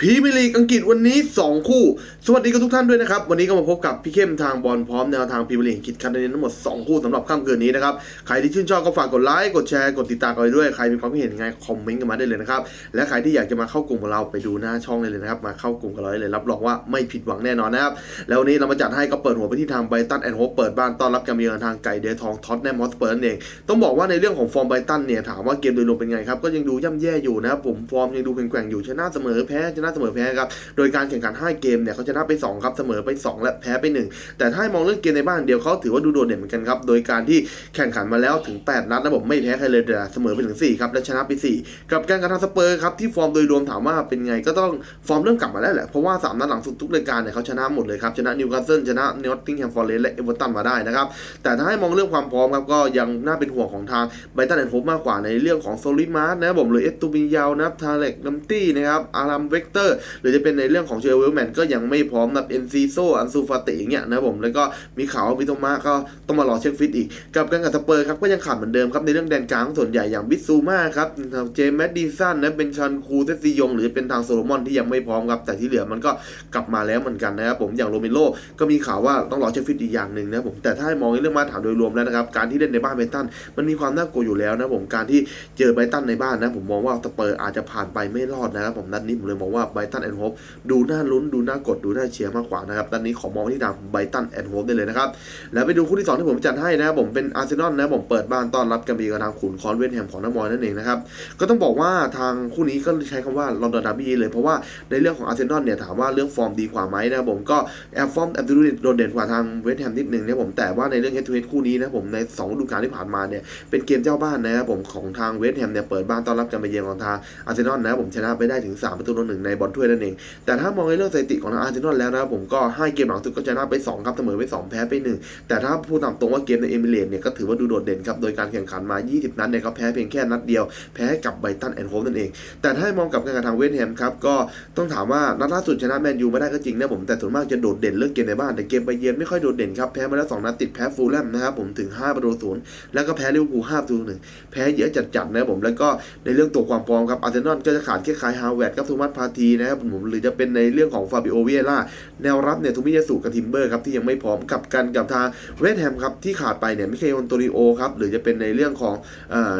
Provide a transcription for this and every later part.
พีเมียร์ลีกอังกฤษวันนี้ 2 คู่ สวัสดีกับทุกท่านด้วยนะครับ วันนี้ก็มาพบกับพี่เข้มทางบอลพร้อมแนวทางพีเมียร์ลีกอังกฤษคันนี้ทั้งหมด 2 คู่สำหรับค่ำคืนนี้นะครับ ใครที่ชื่นชอบก็ฝากกดไลค์กดแชร์กดติดตามกันไว้ด้วย ใครมีความคิดเห็นยังไงคอมเมนต์กันมาได้เลยนะครับ และใครที่อยากจะมาเข้ากลุ่มของเราไปดูหน้าช่องเลยนะครับ มาเข้ากลุ่มกับเราได้เลยรับรองว่าไม่ผิดหวังแน่นอนนะครับแล้ววันนี้เรามาจัดให้ก็เปิดหัวไปที่ทางไบตันแอนด์โฮเปิดบ้านต้อนรับการเยือนทางไก่เดทองท็อตแนมฮอสเปอร์นั่นเองต้องบอกว่าในเรื่องของฟอร์มไบตันเนี่ยถามว่าเกมโดยรวมเป็นไงครับก็ยังดูย่ำแย่อยู่นะครับผมฟอร์มยังดูแกว่งๆอยู่ชนะเสมอแพ้ชนะเสมอแพ้ครับ โดยการแข่งขัน 5 เกมเนี่ยเขาชนะไป 2 ครับ เสมอไป 2 และแพ้ไป 1 แต่ถ้าให้มองเรื่องเกมในบ้านเดียวเขาถือว่าดูโดดเด่นเหมือนกันครับ โดยการที่แข่งขันมาแล้วถึง 8 นัดนะผมไม่แพ้ใครเลยแต่เสมอไปถึง 4 ครับ และชนะไป 4 กับการกระทำสเปอร์ครับที่ฟอร์มโดยรวมถามว่าเป็นไงก็ต้องฟอร์มเริ่มกลับมาแล้วแหละเพราะว่า3นัดหลังสุดทุกรายการเนี่ยเขาชนะหมดเลยครับชนะนิวคาสเซิลชนะนอตติงแฮมฟอร์เรสและเอเวอร์ตันมาได้นะครับแต่ถ้าให้มองเรื่องความพร้อมครับก็ยังน่าเป็นห่วงของทางไบตันแอนด์โฮปมากกว่าในเรื่องของโซลิมาร์นะครับผมหรือเอสตูบิยาวนะครับทาเล็กนัมตี้นะครับอารัมเวกเตอร์ หรือจะเป็นในเรื่องของเชลเวลแมนก็ยังไม่พร้อมนะเอ็นซีโซอันซูฟาติอย่างเงี้ยนะผมแล้วก็มีข่าวว่าวิโตมาก็ต้องมารอเช็คฟิตอีก กับการกับสเปอร์ครับก็ยังขาดเหมือนเดิมครับในเรื่องแดนกลางส่วนใหญ่อย่างบิสซูมาครับเจมส์แมดดิสันนะเป็นชันคูเซซียง หรือเป็นทางโซโลมอนที่ยังไม่พร้อมครับแต่ที่เหลือมันก็กลับมาแล้วเหมือนกันนะครับผมอย่างโรเมโรก็มีข่าวว่าต้องรอเช็คฟิตอีกอย่างหนึ่งนะผมแต่ถ้าให้มองในเรื่องมาตรฐานโดยรวมแล้วนะครับการที่เล่นในบ้านไบตันมันมีความน่ากลัวอยู่แล้วนะผมการที่เจอไบตันในบ้านนะผมมองว่าสเปอร์อาจจะผ่านไปไม่รอดนะครับผมนัดนี้ผมเลยมองว่าไบตันแอนด์โฮปดูน่าลุ้นดูน่ากดดูน่าเชียร์มากกว่านะครับนัดนี้ขอมองไปที่ทางไบตันแอนด์โฮปได้เลยนะครับ แล้วไปดูคู่ที่ 2 ที่ผมจัดให้นะครับผมเป็นอาร์เซนอลนะผมเปิดบ้านต้อนรับกันบีกับทางขุนคอนเวนแฮมของน้ำมอยนั่นเองนะครับก็ต้องบอกว่าทางคู่นี้ก็ใช้คำว่าลอนดอนดาร์บี้เลย เพราะว่าในเรื่องของอาร์เซนอลเนี่ยถามว่าเรื่องฟอร์มดีกว่าไหมนะผมก็แอบฟอร์มแอบดูโดดเด่นกว่าทางเวสต์แฮมนิดนึงนะผมแต่ว่าในเรื่องเฮดทูเฮดคู่นี้นะผมใน2ฤดูกาลที่ผ่านมาเนี่ยเป็นเกมเจ้าบ้านนะครับผมของทางเวสต์แฮมเนี่ยเปิดบ้านต้อนรับกันไปเยือนของทางอาร์เซนอลนะผมชนะไปได้ถึง3ประตูต่อหนึ่งในบอลถ้วยนั่นเอง แต่ถ้ามองในเรื่องสถิติของทางอาร์เซนอลแล้วนะครับผมก็ให้เกมหลังสุดก็ชนะไปสองครับเสมอไปสองแพ้ไปหนึ่งแต่ถ้าพูดตามตรงว่าเกมในเอมิเรตเนี่ยก็ถือว่าดูโดดเด่นครับโดยการแข่งขันมา 20 นัดเนี่ยเขาแพ้เพียงแค่นัดเดียว แพ้กับไบตันแอนด์โฮมนั่นเอง แต่ถ้าให้มองกับการกระทางเวสต์แฮมครับก็ต้องถามว่านัดล่าสุดชนะแมนยูไม่ได้ก็จริงนะผมแต่ส่วนมากจะโดดเด่นเรื่องเกมในบ้านแต่เกมไปเยือนไม่ค่อยโดดเด่นครับแพ้มาแล้ว2นัดติดแพ้ฟูลแลมนะครับผมถึง5ประตูศูนย์แล้วก็แพ้ลิเวอร์พูล5ประตูหนึ่งแพ้เยอะจัดๆนะผมแล้วก็ในเรื่องตัวความพร้อมครับอาร์เซนอลก็จะขาดแค่คายฮาวเวิร์ดกับทูมัสพาทีนะครับผมหรือจะเป็นในเรื่องของฟาบิโอเวียร่าแนวรับเนี่ยทูมิยาสุกับทิมเบอร์ครับที่ยังไม่พร้อมกับกันกับทางเวสแฮมครับที่ขาดไปเนี่ยมิเคลอนโตริโอครับหรือจะเป็นในเรื่องของ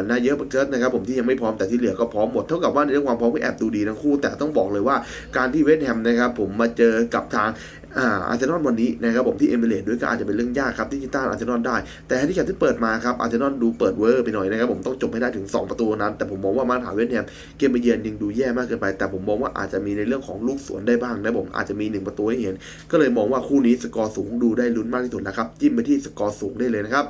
นายเยอะเกิร์ตนะครับผมที่ยังไม่พร้อมแต่ที่เหลือก็พร้อมหมดเท่ากับว่าในเรื่องความพร้อมก็แอบดูดีทั้งคู่ แต่ต้องบอกเลยว่าการที่เวสแฮมนะครับผมมาเจอกับทางอาร์เซนอลวันนี้นะครับผมที่เอมิเรตด้วยก็อาจจะเป็นเรื่องยากครับที่จะต้านอาร์เซนอลได้ แต่แฮนดิแคปที่เปิดมาครับอาร์เซนอลดูเปิดเวอร์ไปหน่อยนะครับผมต้องจบให้ได้ถึง 2 ประตูนั้น แต่ผมมองว่ามาตรฐานเวสแฮมเกมไปเยือนยังดูแย่มากเกินไป แต่ผมมองว่าอาจจะจะมีในเรื่องของลูกสวนได้บ้างนะผมอาจจะมีหนึ่งประตูให้เห็น ก็เลยมองว่าคู่นี้สกอร์สูงดูได้ลุ้นมากที่สุดนะครับจิ้มไปที่สกอร์สูงได้เลยนะครับ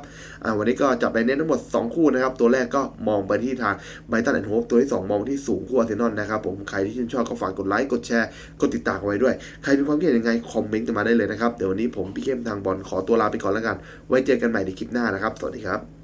วันนี้ก็จับไปเน้นทั้งหมด 2 คู่นะครับตัวแรกก็มองไปที่ทางไบตันแอนด์โฮปตัวที่ 2 มองที่สูงคู่อาร์เซนอลนะครับผมใครที่ชื่นชอบก็ฝากกดไลค์กดแชร์กดติดตามไว้ด้วย ใครมีความคิดเห็นยังไงคอมเมนต์กันมาได้เลยนะครับเดี๋ยววันนี้ผมพี่เข้มทางบอลขอตัวลาไปก่อนแล้วกัน ไว้เจอกันใหม่ในคลิปหน้านะครับ สวัสดีครับ